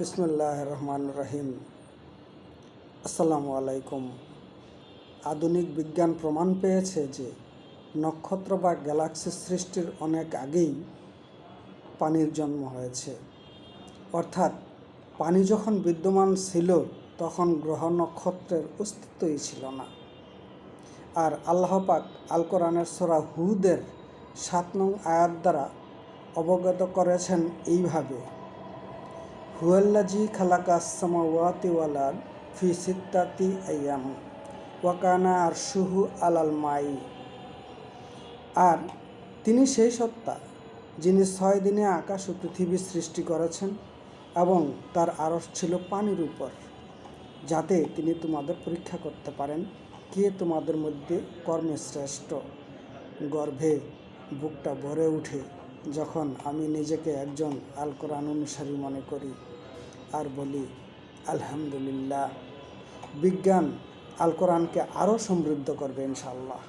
বিসমুল্লাহ রহমান রহিম আসসালামু আলাইকুম আধুনিক বিজ্ঞান প্রমাণ পেয়েছে যে নক্ষত্র বা গ্যালাক্সি সৃষ্টির অনেক আগেই পানির জন্ম হয়েছে। অর্থাৎ পানি যখন বিদ্যমান ছিল, তখন গ্রহ নক্ষত্রের অস্তিত্বই ছিল না। আর আল্লাহ পাক আল কোরআনের সোরা হুদের সাত নং আয়াত দ্বারা অবগত করেছেন এইভাবে হুয়াল্লাজি খালাকা সামাওয়াতি ওয়ালার ফি সিত্তাতি আয়াম ওয়াকানা আর শুহু আলাল মাই। আর তিনি সেই সত্তা, যিনি ছয় দিনে আকাশ ও পৃথিবী সৃষ্টি করেছেন এবং তার আরস ছিল পানির উপর, যাতে তিনি তোমাদের পরীক্ষা করতে পারেন কে তোমাদের মধ্যে কর্মে শ্রেষ্ঠ গর্ভে বুকটা ভরে উঠে যখন আমি নিজেকে একজন আল কোরআন অনুসারী মনে করি আর বলি, আলহামদুলিল্লাহ, বিজ্ঞান আল কোরআনকে আরও সমৃদ্ধ করবে ইনশাল্লাহ